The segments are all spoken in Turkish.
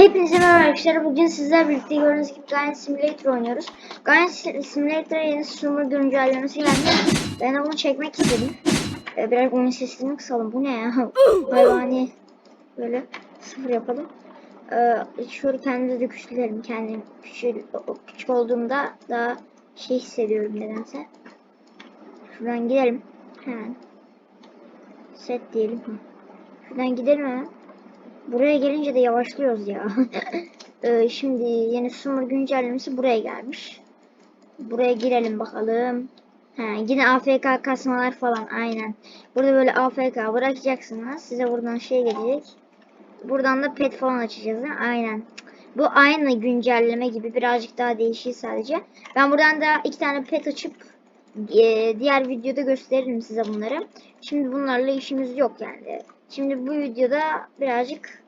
Hepinize merhaba arkadaşlar. Bugün sizlerle birlikte gördüğünüz gibi Giant Simulator oynuyoruz. Giant Simulator'a yeni sumur güncellemesi geldi. Ben bunu çekmek istedim. Ee, biraz oyun sesini kısalım. Bu ne ya? Hayvani. Böyle sıfır yapalım. Ee, şöyle kendimizi de küçülelim. Kendim küçük, küçük olduğumda daha şey hissediyorum nedense. Şuradan gidelim. Hemen. Set diyelim. Şuradan gidelim hemen. Buraya gelince de yavaşlıyoruz ya. Ee, şimdi yeni sumur güncellemesi buraya gelmiş. Buraya girelim bakalım. Ha, yine AFK kasmalar falan aynen. Burada böyle AFK bırakacaksınız. Size buradan şey gelecek. Buradan da pet falan açacağız. ha? Aynen. Bu aynı güncelleme gibi birazcık daha değişiyor sadece. Ben buradan da iki tane pet açıp e, diğer videoda gösteririm size bunları. Şimdi bunlarla işimiz yok yani. Şimdi bu videoda birazcık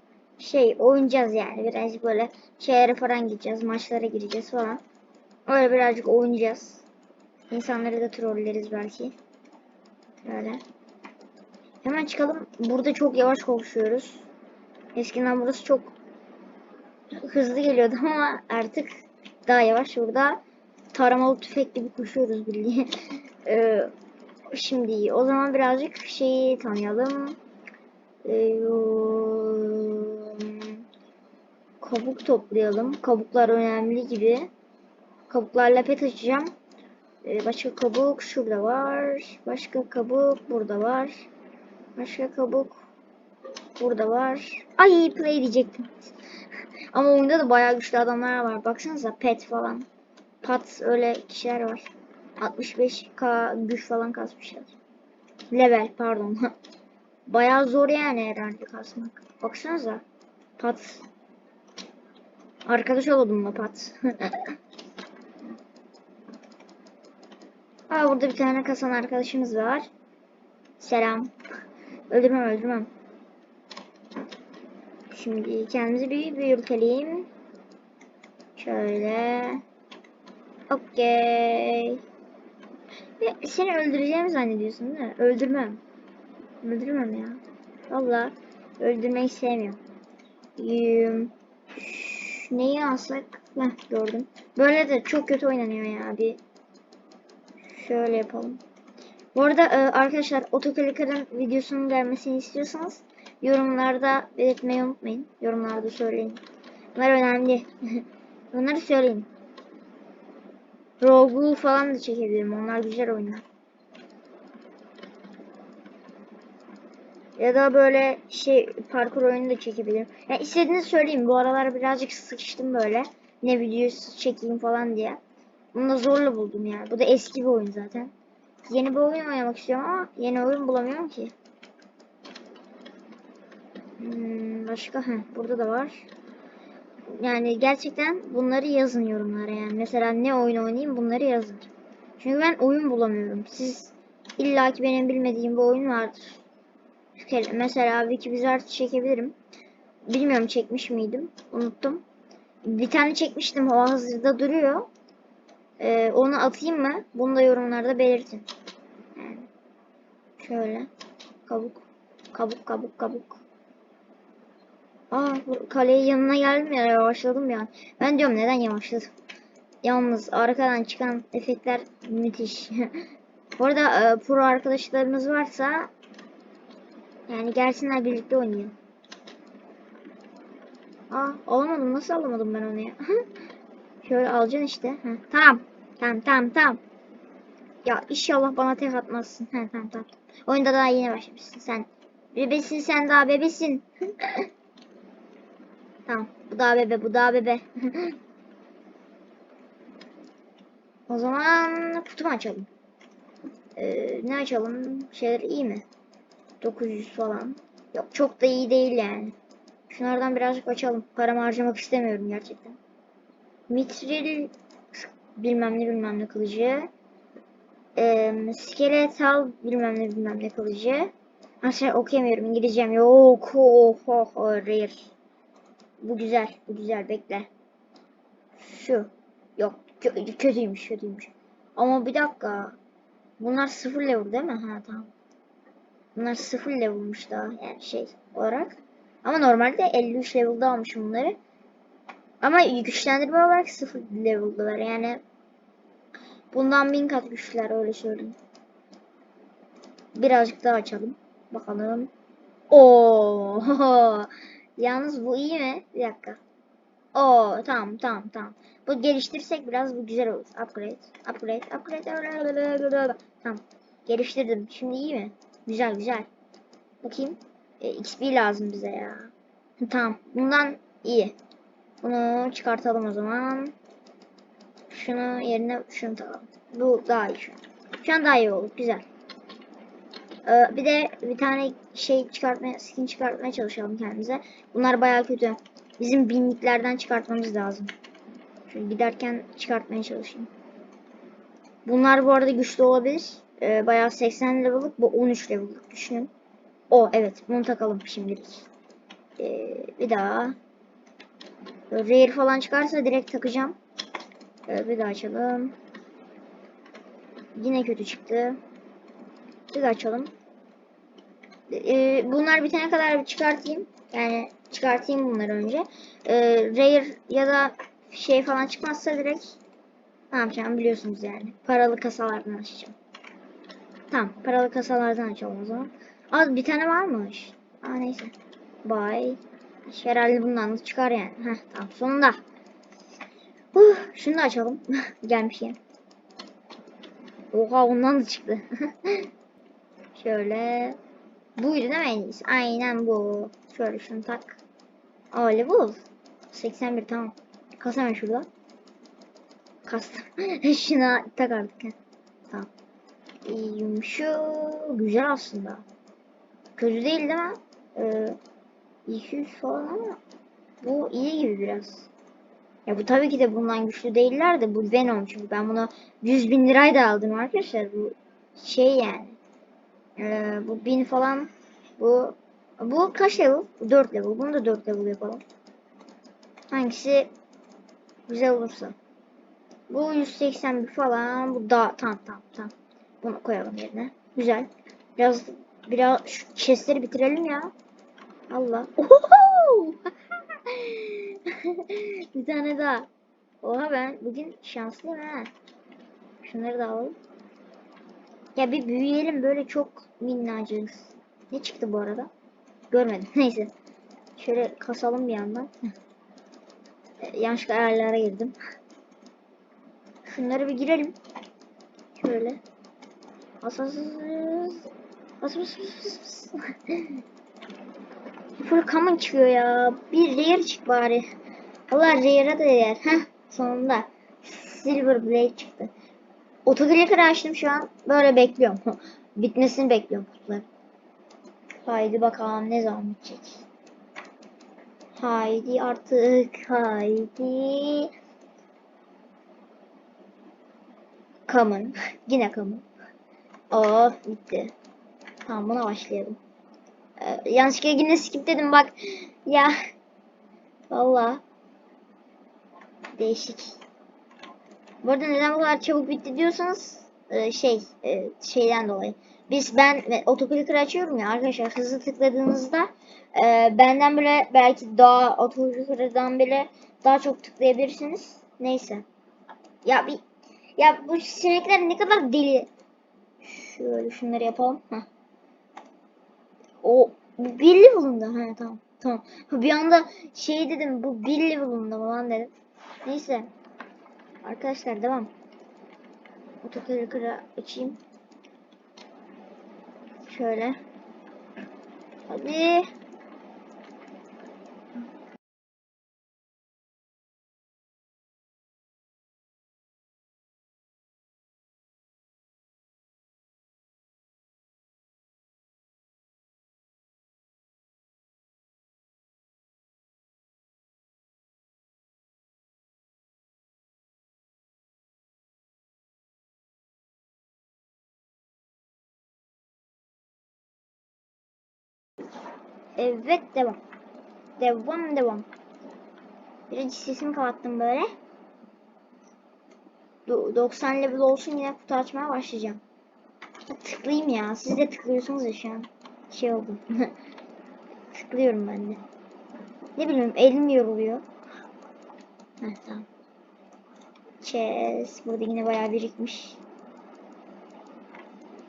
şey oynayacağız yani. Birazcık böyle şeylere falan gideceğiz. Maçlara gireceğiz falan. Öyle birazcık oynayacağız. İnsanları da trolleriz belki. Böyle. Hemen çıkalım. Burada çok yavaş koşuyoruz. Eskiden burası çok hızlı geliyordu ama artık daha yavaş. Burada taramalı tüfek gibi koşuyoruz bildiğin. Ee, şimdi o zaman birazcık şeyi tanıyalım. Ee, kabuk toplayalım. Kabuklar önemli gibi. Kabuklarla pet açacağım. Ee, başka kabuk şurada var. Başka kabuk burada var. Başka kabuk burada var. Ay play diyecektim. Ama oyunda da bayağı güçlü adamlar var. Baksanıza pet falan. Pat öyle kişiler var. 65k güç falan kasmışlar. Level pardon. Bayağı zor yani herhalde kasmak. Baksanıza. Pat. Arkadaş olalım mı Pat? Aa burada bir tane kasan arkadaşımız var. Selam. Öldürmem öldürmem. Şimdi kendimizi bir büyütelim. Şöyle. Okey. Seni öldüreceğimi zannediyorsun değil mi? Öldürmem. Öldürmem ya. Valla öldürmeyi sevmiyorum. Neyi alsak? Heh, gördüm. Böyle de çok kötü oynanıyor ya. Bir şöyle yapalım. Bu arada arkadaşlar otokalikarın videosunun gelmesini istiyorsanız yorumlarda belirtmeyi unutmayın. Yorumlarda söyleyin. Bunlar önemli. Bunları söyleyin. Rogue falan da çekebilirim. Onlar güzel oyunlar. Ya da böyle şey parkur oyunu da çekebilirim. Yani istediğinizi söyleyeyim. Bu aralar birazcık sıkıştım böyle. Ne videosu çekeyim falan diye. Bunu da zorla buldum yani. Bu da eski bir oyun zaten. Yeni bir oyun oynamak istiyorum ama yeni oyun bulamıyorum ki. Hmm, başka Heh, burada da var. Yani gerçekten bunları yazın yorumlara yani. Mesela ne oyun oynayayım bunları yazın. Çünkü ben oyun bulamıyorum. Siz illaki benim bilmediğim bir oyun vardır. Mesela Wiki Wizard çekebilirim. Bilmiyorum çekmiş miydim. Unuttum. Bir tane çekmiştim. O hazırda duruyor. Ee, onu atayım mı? Bunu da yorumlarda belirtin. Şöyle. Kabuk. Kabuk kabuk kabuk. Aa kaleyi yanına geldim ya yavaşladım yani. Ben diyorum neden yavaşladım. Yalnız arkadan çıkan efektler müthiş. Bu arada e, pro arkadaşlarınız varsa yani gelsinler birlikte oynayalım. Aa alamadım nasıl alamadım ben onu ya. Şöyle alacaksın işte. Heh, tamam. Tamam tamam tamam. Ya inşallah bana tek atmazsın. He tamam tamam. Oyunda daha yeni başlamışsın sen. Bebesin sen daha bebesin. tamam. Bu daha bebe bu daha bebe. o zaman kutumu açalım. Ee, ne açalım? Şeyler iyi mi? 900 falan. Yok çok da iyi değil yani. Şunlardan birazcık açalım. Paramı harcamak istemiyorum gerçekten. Mitril bilmem ne bilmem ne kılıcı. Ee, skeletal bilmem ne bilmem ne kılıcı. Aşağı okuyamıyorum İngilizcem yok. Oh, oh, oh, rare. Bu güzel. Bu güzel bekle. Şu. Yok kö- kötüymüş kötüymüş. Ama bir dakika. Bunlar sıfır level değil mi? Ha tamam. Bunlar sıfır level'mış daha yani şey olarak. Ama normalde 53 level'da almışım bunları. Ama güçlendirme olarak sıfır level'dılar yani. Bundan bin kat güçlüler öyle söyleyeyim. Birazcık daha açalım. Bakalım. Oo. Yalnız bu iyi mi? Bir dakika. Oo tamam tamam tamam. Bu geliştirsek biraz bu güzel olur. Upgrade. Upgrade. Upgrade. Tamam. Geliştirdim. Şimdi iyi mi? Güzel güzel. Bakayım. E, XP lazım bize ya. Tamam. Bundan iyi. Bunu çıkartalım o zaman. Şunu yerine şunu takalım. Bu daha iyi şu an. Daha iyi oldu. Güzel. Ee, bir de bir tane şey çıkartmaya, skin çıkartmaya çalışalım kendimize. Bunlar bayağı kötü. Bizim binliklerden çıkartmamız lazım. Şöyle giderken çıkartmaya çalışayım. Bunlar bu arada güçlü olabilir. Ee, bayağı 80 level'lık. Bu 13 level'lık düşünün. O evet bunu takalım şimdilik. Ee, bir daha. Rare falan çıkarsa direkt takacağım. Ee, bir daha açalım. Yine kötü çıktı. Bir daha açalım. Ee, bunlar bitene kadar çıkartayım. Yani çıkartayım bunları önce. Ee, rare ya da şey falan çıkmazsa direkt ne yapacağım biliyorsunuz yani. Paralı kasalardan açacağım. Tamam paralı kasalardan açalım o zaman. Az bir tane varmış. Aa neyse. Bye. Herhalde bundan da çıkar yani. Heh, tamam sonunda. Uh, şunu da açalım. Gelmişken. Oha ondan da çıktı. Şöyle. Buydu değil mi? Aynen bu. Şöyle şunu tak. Aa level. 81 tamam. Kas hemen şurada. Kastım. Şuna tak artık. Şu. Güzel aslında. Kötü değil değil mi? Ee, 200 falan ama bu iyi gibi biraz. Ya bu tabii ki de bundan güçlü değiller de bu Venom çünkü ben bunu 100 bin lirayla aldım arkadaşlar bu şey yani. Ee, bu 1000 falan bu bu kaç level? 4 level. Bunu da 4 level yapalım. Hangisi güzel olursa. Bu 181 falan. Bu da tamam tamam tamam. Bunu koyalım yerine. Güzel. Biraz biraz şu chestleri bitirelim ya. Allah. Oho! bir tane daha. Oha ben bugün şanslıyım ha. Şunları da alalım. Ya bir büyüyelim böyle çok minnacığız. Ne çıktı bu arada? Görmedim. Neyse. Şöyle kasalım bir yandan. E, yanlışlıkla ayarlara girdim. Şunları bir girelim. Şöyle. Asasız. Asasız. Full common çıkıyor ya. Bir rare çık bari. Allah rare'a da yer. Heh sonunda. Silver Blade çıktı. Otoclicker açtım şu an. Böyle bekliyorum. Bitmesini bekliyorum kutuları. Haydi bakalım ne zaman bitecek. Haydi artık. Haydi. Common. Yine common. Oh bitti. Tamam buna başlayalım. Ee, yanlışlıkla yine skip dedim bak. Ya. Valla. Değişik. Bu arada neden bu kadar çabuk bitti diyorsanız e, şey e, şeyden dolayı. Biz ben otoclicker açıyorum ya arkadaşlar hızlı tıkladığınızda e, benden bile belki daha otoclicker'dan bile daha çok tıklayabilirsiniz. Neyse. Ya bir ya bu sinekler ne kadar deli. Şöyle şunları yapalım. Heh. O bir level'ında. Ha tamam. Tamam. Bir anda şey dedim bu bir level'ında falan dedim. Neyse. Arkadaşlar devam. Otoclicker'ı açayım. Şöyle. Hadi. Evet devam. Devam devam. Birinci sesimi kapattım böyle. Do 90 level olsun yine kutu açmaya başlayacağım. Tıklayayım ya. Siz de tıklıyorsunuz ya şu an. Şey oldu. Tıklıyorum ben de. Ne bileyim elim yoruluyor. Heh, tamam. Chess. Burada yine bayağı birikmiş.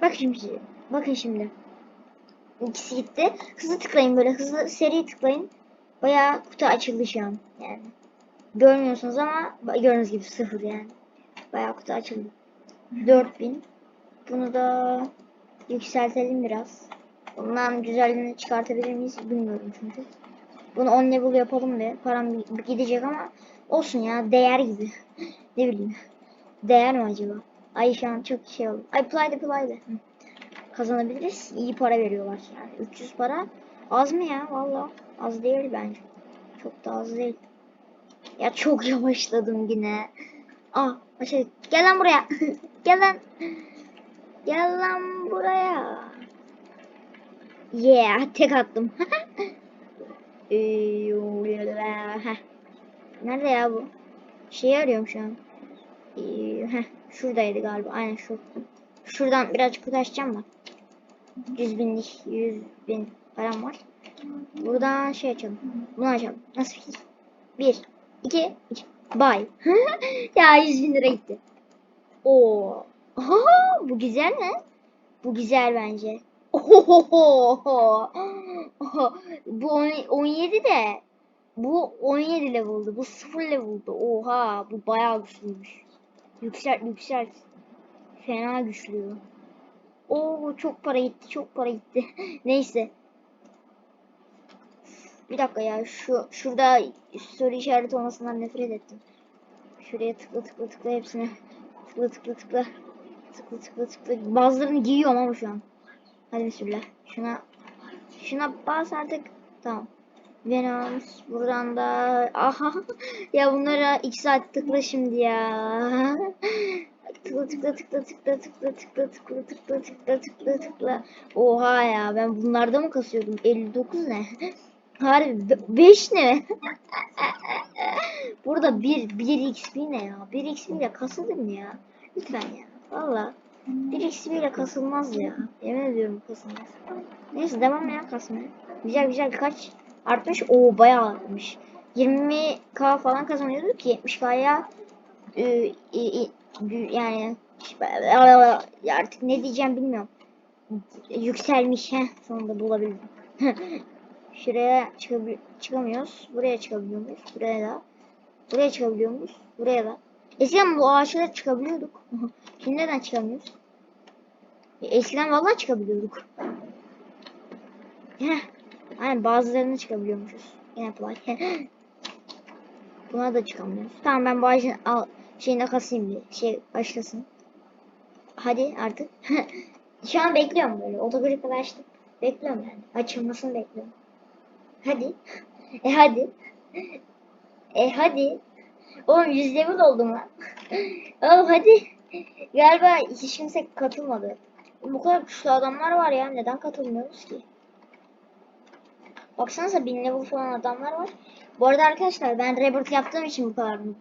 Bak şimdi. Bakın şimdi. İkisi gitti. Hızlı tıklayın böyle. Hızlı seri tıklayın. Bayağı kutu açıldı şu an. Yani. Görmüyorsunuz ama gördüğünüz gibi sıfır yani. Bayağı kutu açıldı. 4000. Bunu da yükseltelim biraz. Bundan güzelliğini çıkartabilir miyiz bilmiyorum çünkü. Bunu 10 level yapalım ve param gidecek ama olsun ya değer gibi. ne bileyim. Değer mi acaba? Ay şu an çok şey oldu. Ay play'de play'de. Kazanabiliriz. İyi para veriyorlar yani. 300 para az mı ya? Valla az değil bence. Çok da az değil. Ya çok yavaşladım yine. Ah aşağı. Gel lan buraya. Gel lan. Gel lan buraya. Yeah tek attım. Nerede ya bu? Şeyi arıyorum şu an. Heh, şuradaydı galiba. Aynen şu. Şuradan birazcık uğraşacağım da. 100 binlik 100 bin param var. Buradan şey açalım. Bunu açalım. Nasıl fikir? 1, 2, 3. Bay. ya 100 bin lira gitti. Oo. Aha, bu güzel mi? Bu güzel bence. Ohohoho. Bu on- 17 de bu 17 level'dı. Bu 0 level'dı. Oha bu bayağı güçlüymüş. Yükselt yükselt. Fena güçlü. Oo çok para gitti. Çok para gitti. Neyse. Bir dakika ya şu şurada soru işareti olmasından nefret ettim. Şuraya tıkla tıkla tıkla hepsine. Tıkla tıkla tıkla. Tıkla tıkla tıkla. Bazılarını giyiyorum ama şu an. Hadi bismillah. Şuna şuna bas artık. Tamam. Venus buradan da aha ya bunlara 2 saat tıkla şimdi ya. tıkla tıkla tıkla tıkla tıkla tıkla tıkla tıkla tıkla tıkla tıkla. Oha ya ben bunlarda mı kasıyordum? 59 ne? Harbi 5 ne? Burada 1 1 XP ne ya? 1 XP ile kasılır ya? Lütfen ya. Valla. 1 XP ile kasılmaz ya. Yemin ediyorum kasılmaz. Neyse devam ya kasmaya. Güzel güzel kaç artmış? Oo bayağı artmış. 20k falan kazanıyorduk ki 70k'ya e, e, e, yani artık ne diyeceğim bilmiyorum. Yükselmiş he sonunda bulabildim. Şuraya çıkabil çıkamıyoruz. Buraya çıkabiliyor muyuz? Buraya da. Buraya çıkabiliyor muyuz? Buraya da. Eskiden bu ağaçlara çıkabiliyorduk. Şimdi neden çıkamıyoruz? E, Eskiden vallahi çıkabiliyorduk. Heh. Aynen bazılarına çıkabiliyormuşuz. Yine play. Buna da çıkamıyoruz. Tamam ben bu ağacın al, şeyine kasayım bir. Şey başlasın. Hadi artık. Şu an bekliyorum böyle. Otogri kadar açtım. Bekliyorum yani. Açılmasını bekliyorum. Hadi. E hadi. E hadi. Oğlum 100 level oldum lan. Oğlum hadi. Galiba hiç kimse katılmadı. Bu kadar güçlü adamlar var ya. Neden katılmıyoruz ki? Baksanıza 1000 level falan adamlar var. Bu arada arkadaşlar ben Rebirth yaptığım için bu kadar mı?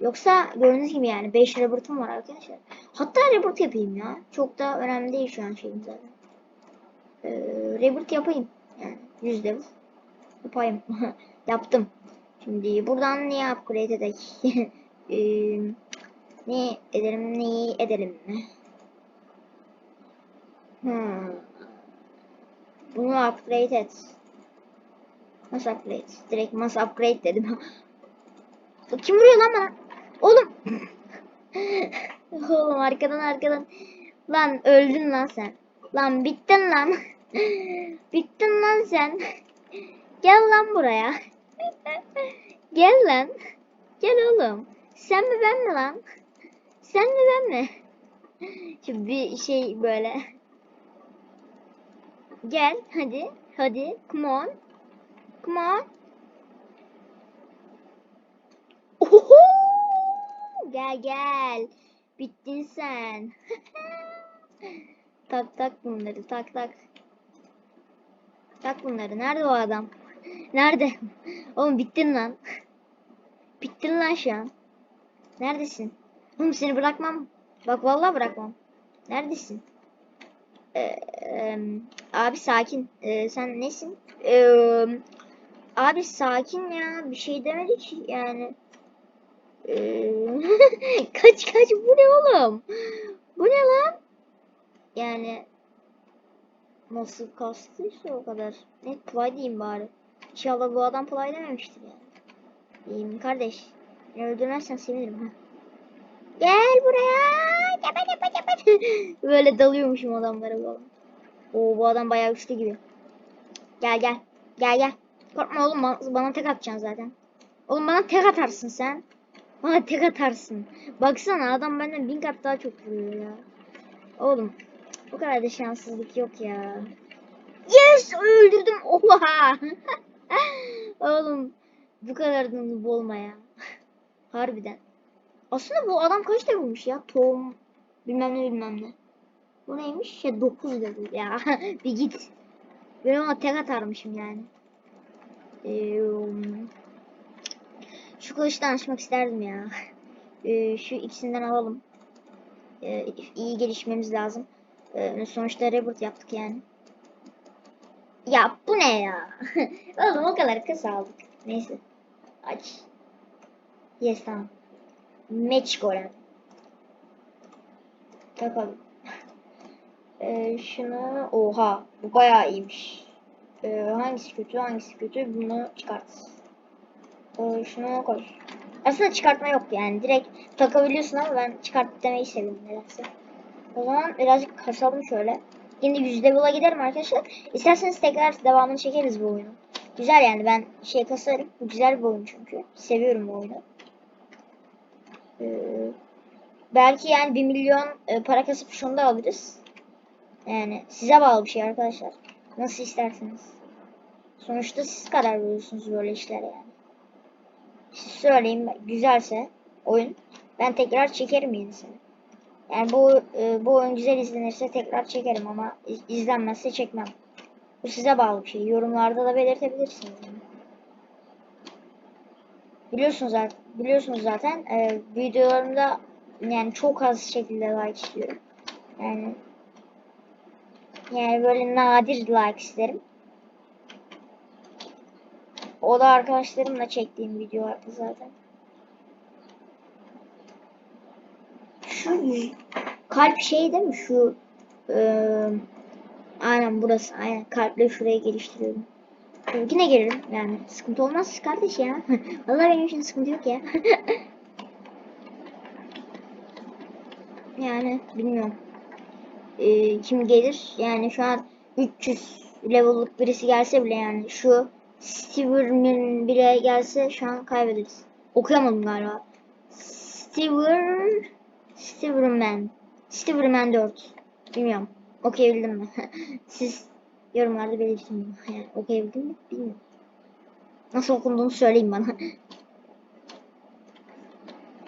Yoksa gördüğünüz gibi yani 5 Rebirth'ım var arkadaşlar. Hatta Rebirth yapayım ya. Çok da önemli değil şu an şeyim zaten. Ee, Rebirth yapayım. Yani 100 level. Yapayım. Yaptım. Şimdi buradan niye upgrade edelim? ee, ne edelim neyi edelim mi? Hmm. Bunu upgrade et. Nasıl upgrade? Direkt nasıl upgrade dedim. Kim vuruyor lan bana? Oğlum. Oğlum arkadan arkadan. Lan öldün lan sen. Lan bittin lan. bittin lan sen. Gel lan buraya. Gel lan. Gel oğlum. Sen mi ben mi lan? Sen mi ben mi? Şimdi bir şey böyle. Gel hadi. Hadi. Come on. Come on. Oho! Gel gel. Bittin sen. tak tak bunları tak tak. Tak bunları. Nerede o adam? Nerede? Oğlum bittin lan. Bittin lan şu an. Neredesin? Oğlum seni bırakmam. Bak vallahi bırakmam. Neredesin? Ee, e, abi sakin. Ee, sen nesin? Ee, abi sakin ya. Bir şey demedik yani. Kaç kaç bu ne oğlum? Bu ne lan? Yani nasıl kastıysa o kadar. Ne play diyeyim bari. İnşallah bu adam play dememiştir yani. İyiyim kardeş. Öldürmezsen sevinirim ha. Gel buraya. Tepe tepe tepe. Böyle dalıyormuşum adamlara falan. Oo bu adam bayağı güçlü gibi. Gel gel. Gel gel. Korkma oğlum bana, bana tek atacaksın zaten. Oğlum bana tek atarsın sen. Bana tek atarsın. Baksana adam benden bin kat daha çok vuruyor ya. Oğlum bu kadar da şanssızlık yok ya. Yes öldürdüm. Oha. Oğlum bu kadar da noob olma ya. Harbiden. Aslında bu adam kaç levelmiş ya? Tohum bilmem ne bilmem ne. Bu neymiş? Ya 9 level ya. bir git. Ben ona tek atarmışım yani. Ee, şu kılıçtan açmak isterdim ya. Ee, şu ikisinden alalım. Ee, iyi gelişmemiz lazım. Ee, sonuçta Rebirth yaptık yani. Ya bu ne ya? Oğlum o kadar kısa aldık. Neyse. Aç. Yes tamam. Match golem. Takalım. Ee, şunu oha bu bayağı iyiymiş. Ee, hangisi kötü hangisi kötü bunu çıkart. Ee, şunu koy. Aslında çıkartma yok yani direkt takabiliyorsun ama ben çıkart demeyi seviyorum nedense. O zaman birazcık kasalım şöyle. Yine 100 level'a giderim arkadaşlar. İsterseniz tekrar devamını çekeriz bu oyunun. Güzel yani ben şey kasarım. Güzel bir oyun çünkü. Seviyorum bu oyunu. Ee, belki yani 1 milyon e, para kasıp şunu da alırız. Yani size bağlı bir şey arkadaşlar. Nasıl isterseniz. Sonuçta siz karar veriyorsunuz böyle işlere yani. Siz söyleyin güzelse oyun ben tekrar çekerim yenisini. Yani bu e, bu oyun güzel izlenirse tekrar çekerim ama iz- izlenmezse çekmem. Bu size bağlı bir şey. Yorumlarda da belirtebilirsiniz. Biliyorsunuz zaten, biliyorsunuz zaten e, videolarımda yani çok az şekilde like istiyorum. Yani yani böyle nadir like isterim. O da arkadaşlarımla çektiğim videolardı zaten. Şu kalp şey değil mi? Şu eee aynen burası. Aynen kalple şuraya geliştiriyorum. Yine gelirim yani. Sıkıntı olmaz kardeş ya. Vallahi benim için sıkıntı yok ya. yani bilmiyorum. Ee, kim gelir? Yani şu an 300 level'lık birisi gelse bile yani şu Steverman bile gelse şu an kaybederiz. Okuyamadım galiba. Stever Steverman Steverman 4 Bilmiyorum. Okuyabildim mi? Siz yorumlarda belirtin. Yani okuyabildim mi? Bilmiyorum. Nasıl okunduğunu söyleyin bana.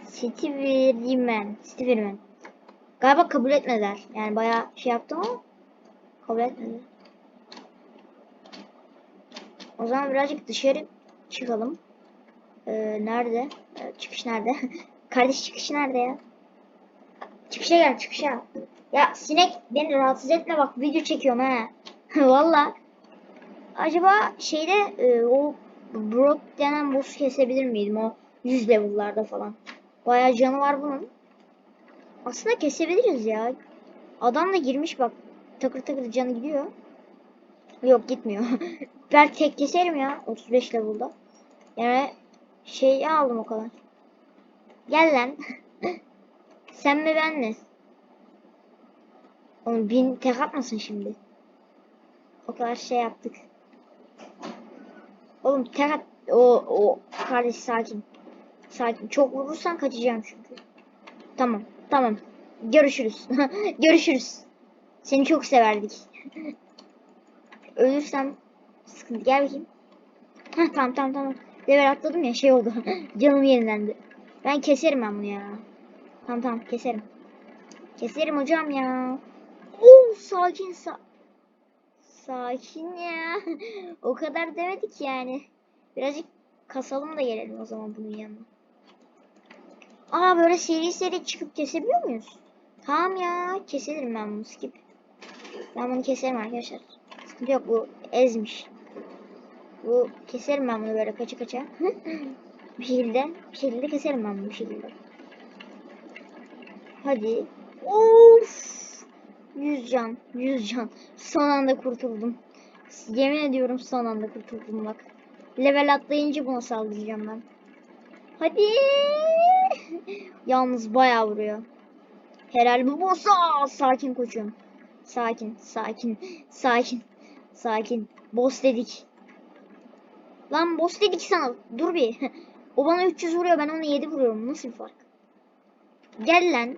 Steverman Steverman Galiba kabul etmediler. Yani bayağı şey yaptım ama kabul etmediler. O zaman birazcık dışarı çıkalım. Ee, nerede? Ee, çıkış nerede? Kardeş çıkış nerede ya? Çıkışa gel çıkışa. Ya sinek beni rahatsız etme bak video çekiyorum ha. Valla. Acaba şeyde e, o Brock denen boss'u kesebilir miydim o 100 level'larda falan. Bayağı canı var bunun. Aslında kesebiliriz ya. Adam da girmiş bak. Takır takır canı gidiyor. Yok gitmiyor. ben tek keserim ya 35 level'da. Yani şey aldım o kadar. Gel lan. Sen mi ben mi? Oğlum bin tek atmasın şimdi. O kadar şey yaptık. Oğlum tek at. O, o kardeş sakin. Sakin. Çok vurursan kaçacağım çünkü. Tamam. Tamam. Görüşürüz. Görüşürüz. Seni çok severdik. Ölürsem sıkıntı. Gel bakayım. Heh, tamam tamam tamam. Level atladım ya şey oldu. Canım yenilendi. Ben keserim ben bunu ya. Tamam tamam keserim. Keserim hocam ya. Oo sakin sa Sakin ya. o kadar demedik yani. Birazcık kasalım da gelelim o zaman bunun yanına. Aa böyle seri seri çıkıp kesebiliyor muyuz? Tamam ya keserim ben bunu skip. Ben bunu keserim arkadaşlar. Sıkıntı yok bu ezmiş. Bu keserim ben bunu böyle kaça kaça. Bir şekilde, bir şekilde keserim ben bunu bir şekilde. Hadi. Of! 100 can, 100 can. Son anda kurtuldum. Yemin ediyorum son anda kurtuldum bak. Level atlayınca buna saldıracağım ben. Hadi. Yalnız bayağı vuruyor. Herhalde bu boss'a. Sakin koçum. Sakin, sakin, sakin, sakin. Boss dedik. Lan boss dedik sana. Dur bir. O bana 300 vuruyor. Ben ona 7 vuruyorum. Nasıl bir fark? Gel lan.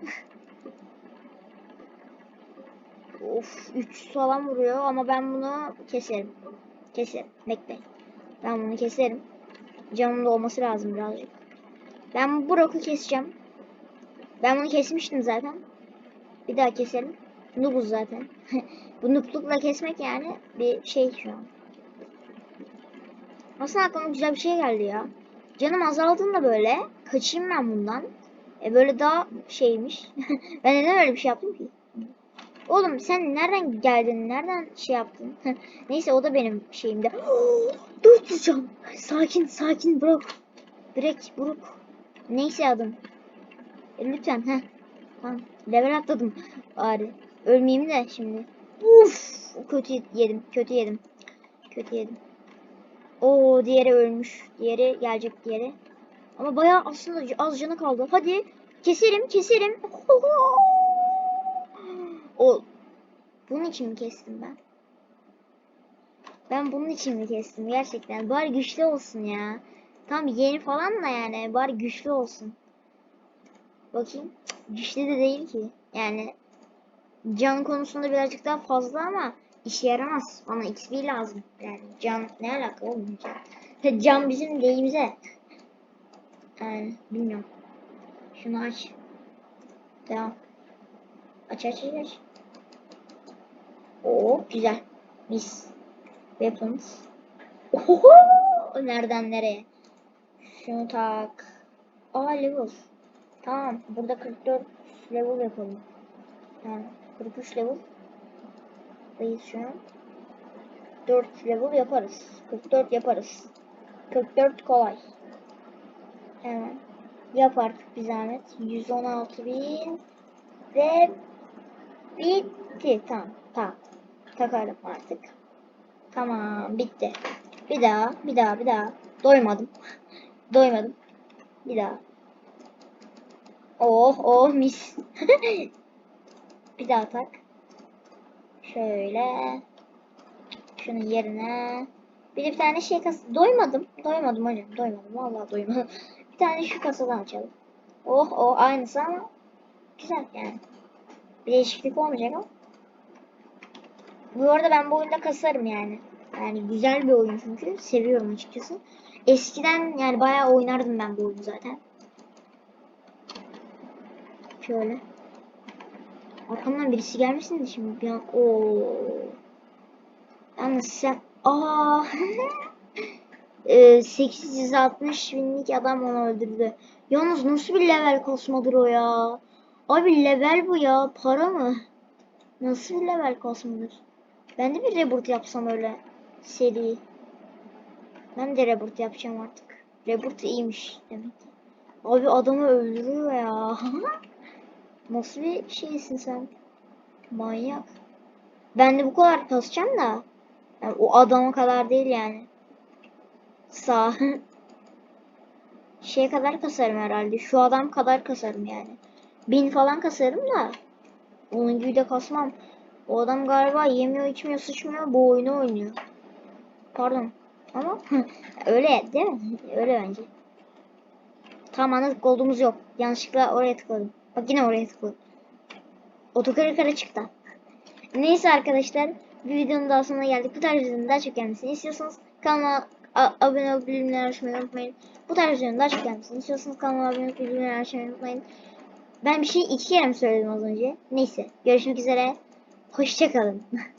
Of 300 falan vuruyor ama ben bunu keserim. Keserim. Bekle. Ben bunu keserim. Canım da olması lazım birazcık. Ben bu roku keseceğim. Ben bunu kesmiştim zaten. Bir daha keselim. Noobuz zaten. bu nooblukla kesmek yani bir şey şu an. Aslında aklıma güzel bir şey geldi ya. Canım azaldığında böyle kaçayım ben bundan. E böyle daha şeymiş. ben neden öyle bir şey yaptım ki? Oğlum sen nereden geldin? Nereden şey yaptın? Neyse o da benim şeyimde. 400 can. Sakin sakin bro. Break Brook. Neyse adım. E, lütfen ha. Tamam. Level atladım. Bari. Ölmeyeyim de şimdi. Uf. Kötü yedim. Kötü yedim. Kötü yedim. Oo diğeri ölmüş. Diğeri gelecek diğeri. Ama bayağı aslında az canı kaldı. Hadi keserim keserim. O bunun için mi kestim ben? Ben bunun için mi kestim gerçekten? Bari güçlü olsun ya. Tam yeni falan da yani bari güçlü olsun. Bakayım. Güçlü de değil ki. Yani can konusunda birazcık daha fazla ama işe yaramaz. Bana XP lazım. Yani can ne alaka oğlum can? Can bizim deyimize. Yani bilmiyorum. Şunu aç. Tamam. Aç aç aç aç. Oo güzel. Mis. Weapons. Oho! Nereden nereye? Şunu tak. Aa level. Tamam. Burada 44 level yapalım. Yani 43 level. Dayız şu an. 4 level yaparız. 44 yaparız. 44 kolay. Hemen. Yap artık bir zahmet. 116 bin ve bitti. Tamam. Tamam. Takarım artık. Tamam. Bitti. Bir daha. Bir daha. Bir daha. Doymadım. Doymadım. Bir daha. Oh oh mis. bir daha tak. Şöyle. Şunun yerine. Bir tane şey kas. Doymadım. Doymadım hocam. Doymadım. Vallahi doymadım. bir tane şu kasadan açalım. Oh oh aynısı ama güzel yani. Bir değişiklik olmayacak ama. Bu arada ben bu oyunda kasarım yani. Yani güzel bir oyun çünkü. Seviyorum açıkçası. Eskiden yani bayağı oynardım ben bu oyunu zaten. Şöyle. Arkamdan birisi gelmesin de şimdi bir an. Oo. Yalnız sen. Aa. Ee, 860 binlik adam onu öldürdü. Yalnız nasıl bir level kasmadır o ya? Abi level bu ya. Para mı? Nasıl bir level kasmadır? Ben de bir reboot yapsam öyle seri. Ben de reboot yapacağım artık. Reboot iyiymiş demek. Abi adamı öldürüyor ya. Nasıl bir şeysin sen? Manyak. Ben de bu kadar kasacağım da. Yani o adama kadar değil yani. Sağ. Şeye kadar kasarım herhalde. Şu adam kadar kasarım yani. Bin falan kasarım da. Onun gibi de kasmam. O adam galiba yemiyor, içmiyor, sıçmıyor. Bu oyunu oynuyor. Pardon. Ama öyle değil mi? Öyle bence. Tamam anladık. Gold'umuz yok. Yanlışlıkla oraya tıkladım. Bak yine oraya tıkladım. Otokarı yukarı çıktı. Neyse arkadaşlar. Bir videonun daha sonuna geldik. Bu tarz videonun daha çok gelmesini istiyorsanız kanalıma a- abone olup bildirimleri açmayı unutmayın. Bu tarz videonun daha çok gelmesini istiyorsanız kanalıma abone olup bildirimleri açmayı unutmayın. Ben bir şey iki kere mi söyledim az önce? Neyse. Görüşmek üzere. Hoşçakalın.